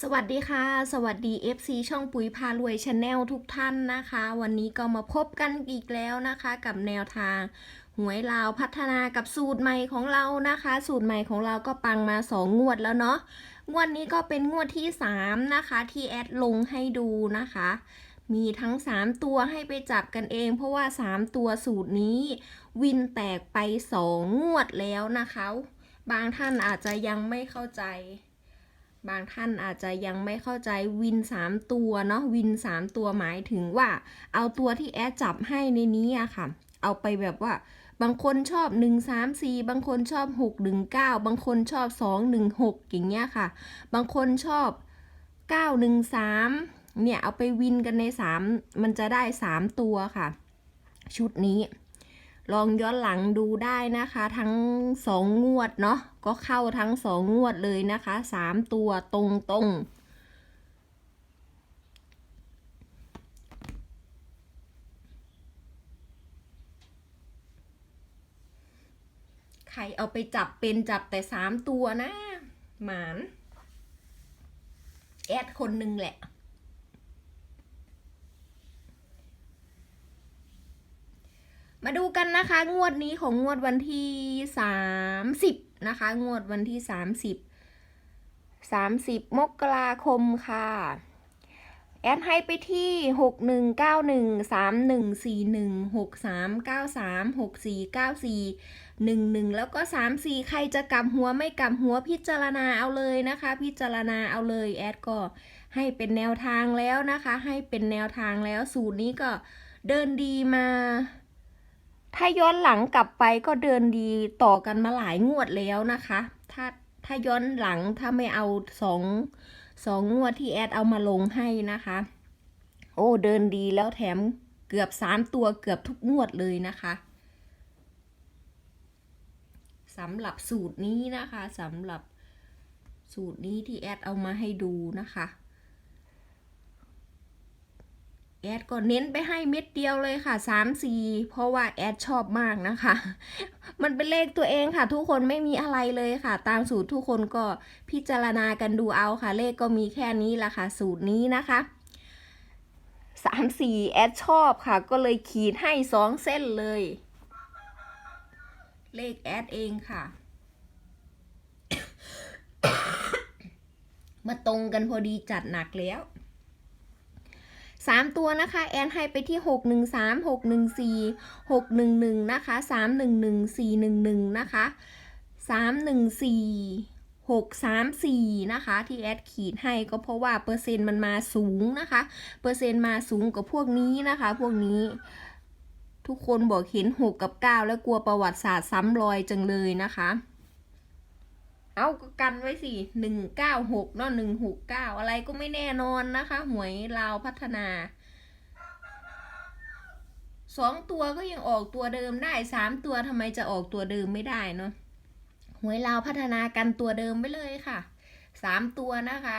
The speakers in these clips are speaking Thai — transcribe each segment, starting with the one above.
สวัสดีค่ะ สวัสดี FC ช่องปุ๋ยพารวยชาแนลทุกท่านนะคะ วันนี้ก็มาพบกันอีกแล้วนะคะ กับแนวทางหวยลาวพัฒนากับสูตรใหม่ของเรานะคะ สูตรใหม่ของเราก็ปังมาสองงวดแล้วเนาะงวดนี้ก็เป็นงวดที่สามนะคะ ที่แอดลงให้ดูนะคะ มีทั้ง 3 ตัวให้ไปจับกันเอง เพราะว่า 3 ตัวสูตรนี้ วินแตกไป 2 งวดแล้วนะคะ บางท่านอาจจะยังไม่เข้าใจ บางท่านอาจจะยังไม่เข้าใจวิน 3 ตัวเนาะวิน 3 ตัวหมายถึงว่า เอาตัวที่แอดจับให้ในนี้อะค่ะ เอาไปแบบว่า บางคนชอบ 1 3 4 บางคนชอบ 6 1 9 บางคนชอบ 2 1 6 อย่างเงี้ยค่ะ บางคนชอบ 9 1 3 เนี่ย เอาไปวินกันใน 3 มันจะได้ 3 ตัวค่ะ ชุดนี้ ลองย้อนหลังดูได้นะคะ ทั้งสองงวดเนาะก็เข้าทั้งสองงวดเลยนะคะสามตัวตรงตรงใครเอาไปจับเป็นจับแต่สามตัวนะ หมาน แอดคนหนึ่งแหละ มาดูกันนะคะ งวดนี้ของงวดวันที่ 30 นะคะ งวดวันที่ 30 30 มกราคมค่ะ แอดให้ไปที่ 6191 3141 6393 6494 11 แล้วก็ 34 ใครจะกลับหัวไม่กลับหัวพิจารณาเอาเลยนะคะ พิจารณาเอาเลย แอดก็ให้เป็นแนวทางแล้วนะคะ ให้เป็นแนวทางแล้วสูตรนี้ก็เดินดีมา ถ้าย้อนหลังกลับไปก็เดินดีต่อกันมาหลายงวดแล้วนะคะ ถ้าถ้าย้อนหลังถ้าไม่เอาสองสองงวดที่แอดเอามาลงให้นะคะ โอ้เดินดีแล้วแถมเกือบสามตัวเกือบทุกงวดเลยนะคะสำหรับสูตรนี้นะคะสำหรับสูตรนี้ที่แอดเอามาให้ดูนะคะ แอดก็เน้นไปให้เม็ดเดียวเลยค่ะ3 4เพราะว่าแอดชอบมากนะคะ มันเป็นเลขตัวเองค่ะ ทุกคนไม่มีอะไรเลยค่ะ ตามสูตรทุกคนก็พิจารณากันดูเอาค่ะ เลขก็มีแค่นี้ละค่ะ สูตรนี้นะคะ3 4แอดชอบค่ะ ก็เลยขีดให้ 2 เส้นเลย เลขแอดเองค่ะ มาตรงกันพอดีจัดหนักแล้ว สามตัวนะคะแอนให้ไปที่หกหนึ่งสามหกหนึ่งสี่หกหนึ่งหนึ่งนะคะสามหนึ่งหนึ่งสี่หนึ่งหนึ่งนะคะสามหนึ่งสี่หกสามสี่นะคะที่แอดขีดให้ก็เพราะว่าเปอร์เซ็นต์มันมาสูงนะคะ เปอร์เซ็นต์มาสูงกว่าพวกนี้นะคะ พวกนี้ทุกคนบอกเห็นหกกับเก้าแล้วกลัวประวัติศาสตร์ซ้ำรอยจังเลยนะคะ เอาก็กันไว้สิหนึ่งเก้าหกเนาะหนึ่งหกเก้าอะไรก็ไม่แน่นอนนะคะ หวยลาวพัฒนาสองตัวก็ยังออกตัวเดิมได้สามตัวทำไมจะออกตัวเดิมไม่ได้เนาะหวยลาวพัฒนากันตัวเดิมไปเลยค่ะสามตัวนะคะ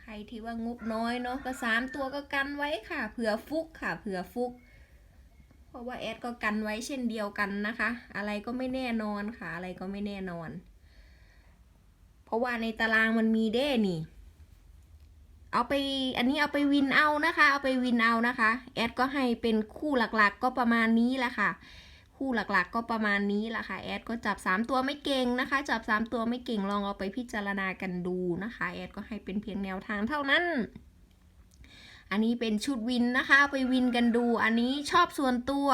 ใครที่ว่างบน้อยเนาะก็สามตัวก็กันไว้ค่ะเผื่อฟุกค่ะเผื่อฟุก ราะว่าแอดก็กันไว้เช่นเดียวกันนะคะ อะไรก็ไม่แน่นอนค่ะ อะไรก็ไม่แน่นอน เพราะว่าในตารางมันมีเด้นี่ เอาไปอันนี้เอาไปวินเอานะคะ เอาไปวินเอานะคะ แอดก็ให้เป็นคู่หลักๆ ก็ประมาณนี้แหละค่ะ คู่หลักๆ ก็ประมาณนี้แหละค่ะ แอดก็จับ 3 ตัวไม่เก่งนะคะ จับ 3 ตัวไม่เก่งลองเอาไปพิจารณากันดูนะคะ แอดก็ให้เป็นเพียงแนวทางเท่านั้น อันนี้เป็นชุดวินนะคะ ไปวินกันดู อันนี้ชอบส่วนตัว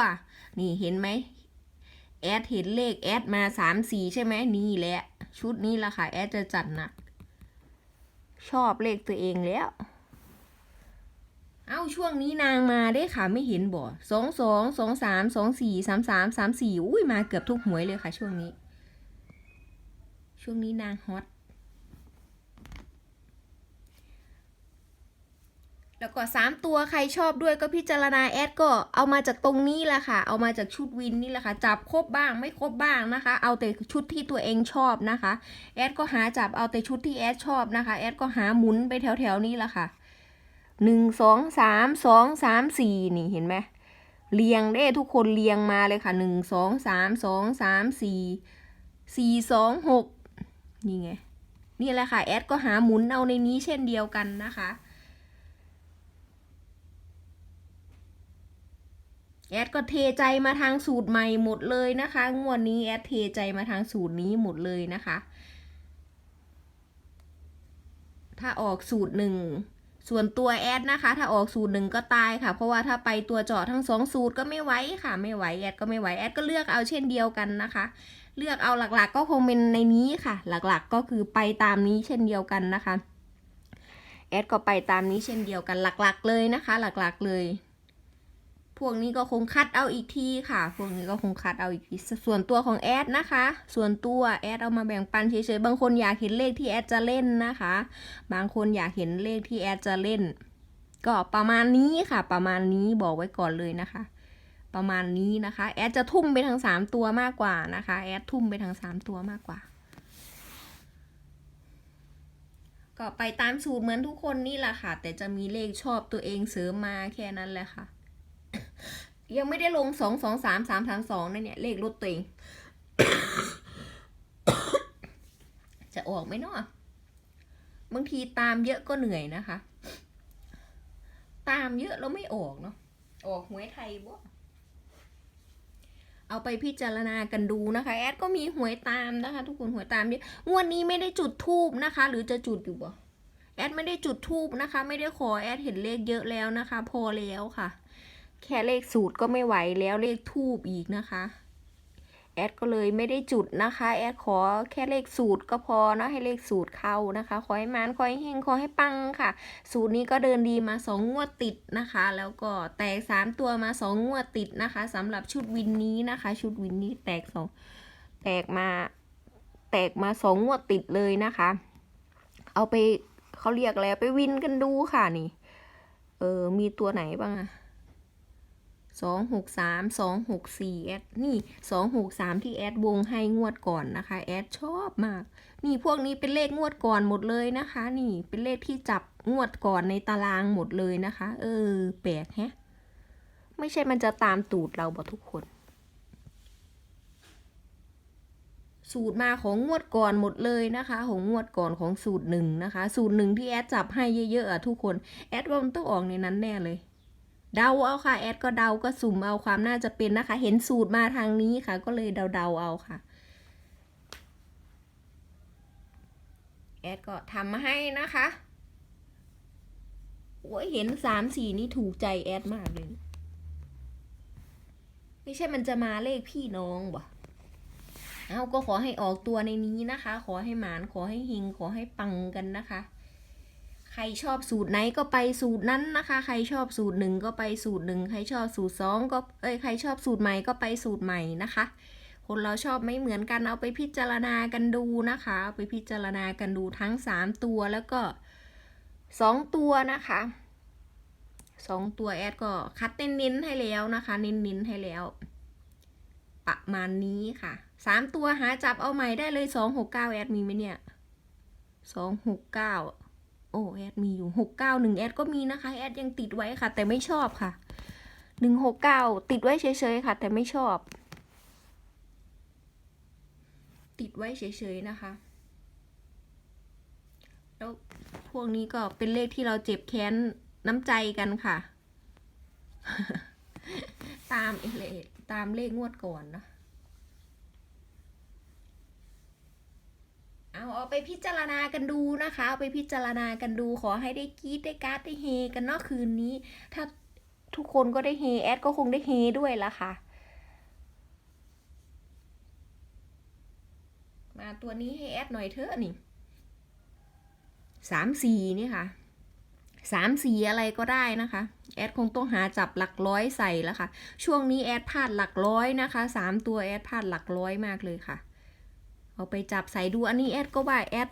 นี่เห็นไหมแอดเห็นเลขแอดมาสามสี่ใช่ไหมนี่แหละ ชุดนี้ละค่ะแอดจะจัดหนัก ชอบเลขตัวเองแล้ว เอ้าช่วงนี้นางมาได้ค่ะไม่เห็นบ่สองสองสองสามสองสี่สามสามสามสี่อุ้ยมาเกือบทุกหวยเลยค่ะ ช่วงนี้ ช่วงนี้นางฮอต แล้วก็สามตัวใครชอบด้วยก็พิจารณาแอดก็เอามาจากตรงนี้แหละค่ะ เอามาจากชุดวินนี่แหละค่ะ จับครบบ้างไม่ครบบ้างนะคะ เอาแต่ชุดที่ตัวเองชอบนะคะ แอดก็หาจับเอาแต่ชุดที่แอดชอบนะคะ แอดก็หาหมุนไปแถวๆนี้แหละค่ะหนึ่งสองสามสองสามสี่นี่เห็นไหมเรียงได้ทุกคนเรียงมาเลยค่ะหนึ่งสองสามสองสามสี่สี่สองหกนี่ไง นี่แหละค่ะ แอดก็หาหมุนเอาในนี้เช่นเดียวกันนะคะ แอดก็เทใจมาทางสูตรใหม่หมดเลยนะคะ งวดนี้แอดเทใจมาทางสูตรนี้หมดเลยนะคะ ถ้าออกสูตรหนึ่งส่วนตัวแอดนะคะ ถ้าออกสูตรหนึ่งก็ตายค่ะ เพราะว่าถ้าไปตัวเจาะทั้งสองสูตรก็ไม่ไหวค่ะ ไม่ไหวแอดก็ไม่ไหวแอดก็เลือกเอาเช่นเดียวกันนะคะ เลือกเอาหลักๆ ก็คงเป็นในนี้ค่ะ หลักๆก็คือไปตามนี้เช่นเดียวกันนะคะแอดก็ไปตามนี้เช่นเดียวกันหลักๆเลยนะคะ หลักๆเลย พวกนี้ก็คงคัดเอาอีกทีค่ะ พวกนี้ก็คงคัดเอาอีกที ส่วนตัวของแอดนะคะ ส่วนตัวแอดเอามาแบ่งปันเฉยๆ บางคนอยากเห็นเลขที่แอดจะเล่นนะคะ บางคนอยากเห็นเลขที่แอดจะเล่น ก็ประมาณนี้ค่ะ ประมาณนี้บอกไว้ก่อนเลยนะคะ ประมาณนี้นะคะ แอดจะทุ่มไปทางสามตัวมากกว่านะคะ แอดทุ่มไปทางสามตัวมากกว่า ก็ไปตามสูตรเหมือนทุกคนนี่แหละค่ะ แต่จะมีเลขชอบตัวเองเสริมมาแค่นั้นแหละค่ะ ยังไม่ได้ลงสองสองสามสามสามสองนะเนี่ย เลขรถตัวเอง จะออกไหมเนาะบางทีตามเยอะก็เหนื่อยนะคะ ตามเยอะแล้วไม่ออกเนาะออกหวยไทยบ่เอาไปพิจารณากันดูนะคะ แอดก็มีหวยตามนะคะ ทุกคนหวยตามเยอะงวดนี้ไม่ได้จุดทูบนะคะ หรือจะจุดอยู่บ่แอดไม่ได้จุดทูบนะคะ ไม่ได้ขอแอดเห็นเลขเยอะแล้วนะคะ พอแล้วค่ะ แค่เลขสูตรก็ไม่ไหวแล้วเลขทูบอีกนะคะ แอดก็เลยไม่ได้จุดนะคะ แอดขอแค่เลขสูตรก็พอเนาะให้เลขสูตรเข้านะคะ ขอให้มานขอให้เฮงขอให้ปังค่ะ สูตรนี้ก็เดินดีมาสองงวดติดนะคะ แล้วก็แตกสามตัวมาสองงวดติดนะคะสำหรับชุดวินนี้นะคะ ชุดวินนี้แตกสองแตกมาแตกมาสองงวดติดเลยนะคะ เอาไปเขาเรียกแล้วไปวินกันดูค่ะนี่ เออมีตัวไหนบ้างอะ สองหกสามสองหกสี่แอดนี่สองหกสามที่แอดวงให้งวดก่อนนะคะ แอดชอบมาก นี่พวกนี้เป็นเลขงวดก่อนหมดเลยนะคะ นี่เป็นเลขที่จับงวดก่อนในตารางหมดเลยนะคะ เออ แปลกแฮะ ไม่ใช่มันจะตามตูดเราบอทุกคน สูตรมาของงวดก่อนหมดเลยนะคะ ของงวดก่อนของสูตรหนึ่งนะคะ สูตรหนึ่งที่แอดจับให้เยอะๆอะทุกคน แอดว่ามันต้องออกในนั้นแน่เลย เดาเอาค่ะแอดก็เดาก็สุ่มเอาความน่าจะเป็นนะคะ เห็นสูตรมาทางนี้ค่ะ ก็เลยเดาๆเอาค่ะแอดก็ทำมาให้นะคะโอ้ยเห็นสามสี่นี่ถูกใจแอดมากเลย ไม่ใช่มันจะมาเลขพี่น้องบ่เอาก็ขอให้ออกตัวในนี้นะคะ ขอให้หมานขอให้หิงขอให้ปังกันนะคะ ใครชอบสูตรไหนก็ไปสูตรนั้นนะคะ ใครชอบสูตรหนึ่งก็ไปสูตรหนึ่งใครชอบสูตรสองก็เอ้ยใครชอบสูตรใหม่ก็ไปสูตรใหม่นะคะ คนเราชอบไม่เหมือนกันเอาไปพิจารณากันดูนะคะเอาไปพิจารณากันดูทั้งสามตัวแล้วก็สองตัวนะคะสองตัวแอดก็คัดเน้นๆให้แล้วนะคะ เน้นๆให้แล้วประมาณนี้ค่ะสามตัวหาจับเอาใหม่ได้เลยสองหกเก้าแอดมีไหมเนี่ยสองหกเก้า โอ้แอดมีอยู่หกเก้าหนึ่งแอดก็มีนะคะแอดยังติดไว้ค่ะ แต่ไม่ชอบค่ะหนึ่งหกเก้าติดไว้เฉยๆค่ะ แต่ไม่ชอบ ติดไว้เฉยๆนะคะ แล้วพวกนี้ก็เป็นเลขที่เราเจ็บแค้นน้ำใจกันค่ะ ตามเลขตามเลขงวดก่อนนะ เอาเอาไปพิจารณากันดูนะคะเอาไปพิจารณากันดูขอให้ได้กีดได้การ์ดได้เฮกันเนาะคืนนี้ ถ้าทุกคนก็ได้เฮแอดก็คงได้เฮด้วยละค่ะ มาตัวนี้ให้แอดหน่อยเถอะนี่สามสี่นี่ค่ะสามสี่อะไรก็ได้นะคะ แอดคงต้องหาจับหลักร้อยใส่แล้วค่ะ ช่วงนี้แอดพลาดหลักร้อยนะคะสามตัวแอดพลาดหลักร้อยมากเลยค่ะ เอาไปจับใส่ดูอันนี้แอดก็ว่าแอด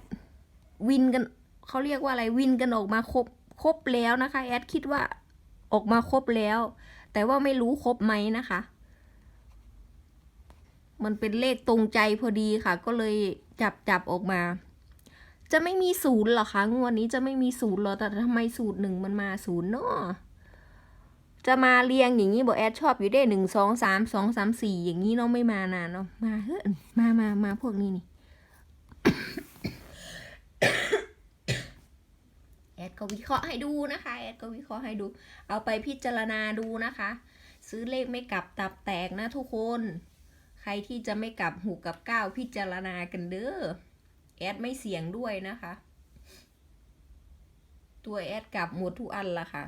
วินกันเขาเรียกว่าอะไรวินกันออกมาครบครบแล้วนะคะแอดคิดว่าออกมาครบแล้ว แต่ว่าไม่รู้ครบไหมนะคะ มันเป็นเลขตรงใจพอดีค่ะ ก็เลยจับจับออกมา จะไม่มีศูนย์หรอคะงวดนี้จะไม่มีศูนย์หรอแต่ทำไมสูตรหนึ่งมันมาศูนย์เนาะ จะมาเรียงอย่างนี้บอกแอดชอบอยู่ได้หนึ่งสองสามสองสามสี่อย่างนี้เนาะไม่มานานเนาะมาเฮ้ยมามามาพวกนี้นี่แอดก็วิเคราะห์ให้ดูนะคะแอดก็วิเคราะห์ให้ดู เอาไปพิจารณาดูนะคะ ซื้อเลขไม่กลับตับแตกนะทุกคน ใครที่จะไม่กลับหูกับก้าวพิจารณากันเด้อแอดไม่เสี่ยงด้วยนะคะ ตัวแอดกลับหมดทุกอันละค่ะ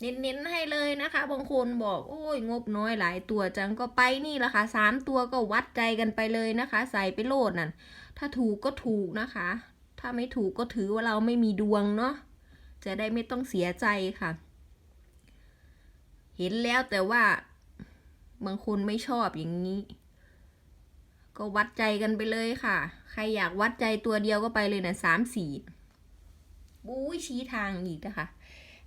เน้นๆให้เลยนะคะ บางคนบอกโอ้ยงบน้อยหลายตัวจังก็ไปนี่ละค่ะสามตัวก็วัดใจกันไปเลยนะคะ ใส่ไปโลดนั่นถ้าถูกก็ถูกนะคะ ถ้าไม่ถูกก็ถือว่าเราไม่มีดวงเนาะจะได้ไม่ต้องเสียใจค่ะ เห็นแล้วแต่ว่าบางคนไม่ชอบอย่างนี้ ก็วัดใจกันไปเลยค่ะ ใครอยากวัดใจตัวเดียวก็ไปเลยนะสามสี่บู๊ยชี้ทางอีกนะคะ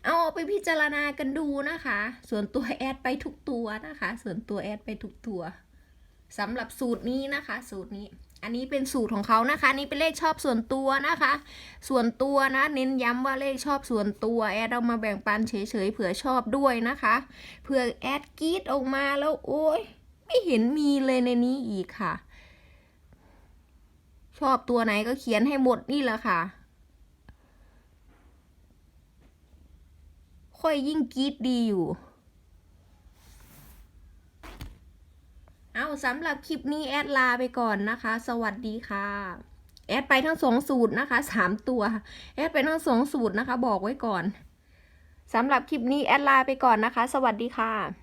เอาไปพิจารณากันดูนะคะ ส่วนตัวแอดไปทุกตัวนะคะ ส่วนตัวแอดไปทุกตัวสำหรับสูตรนี้นะคะ สูตรนี้ อันนี้เป็นสูตรของเขานะคะ นี่เป็นเลขชอบส่วนตัวนะคะ ส่วนตัวนะ เน้นย้ำว่าเลขชอบส่วนตัว แอดเอามาแบ่งปันเฉยๆเผื่อชอบด้วยนะคะเผื่อแอดกรีดออกมาแล้วโอ้ยไม่เห็นมีเลยในนี้อีกค่ะ ชอบตัวไหนก็เขียนให้หมดนี่แหละค่ะ ค่อยยิ่งกรีดดีอยู่ เอาสำหรับคลิปนี้แอดลาไปก่อนนะคะ สวัสดีค่ะ แอดไปทั้งสองสูตรนะคะสามตัว แอดไปทั้งสองสูตรนะคะ บอกไว้ก่อนสำหรับคลิปนี้แอดลาไปก่อนนะคะ สวัสดีค่ะ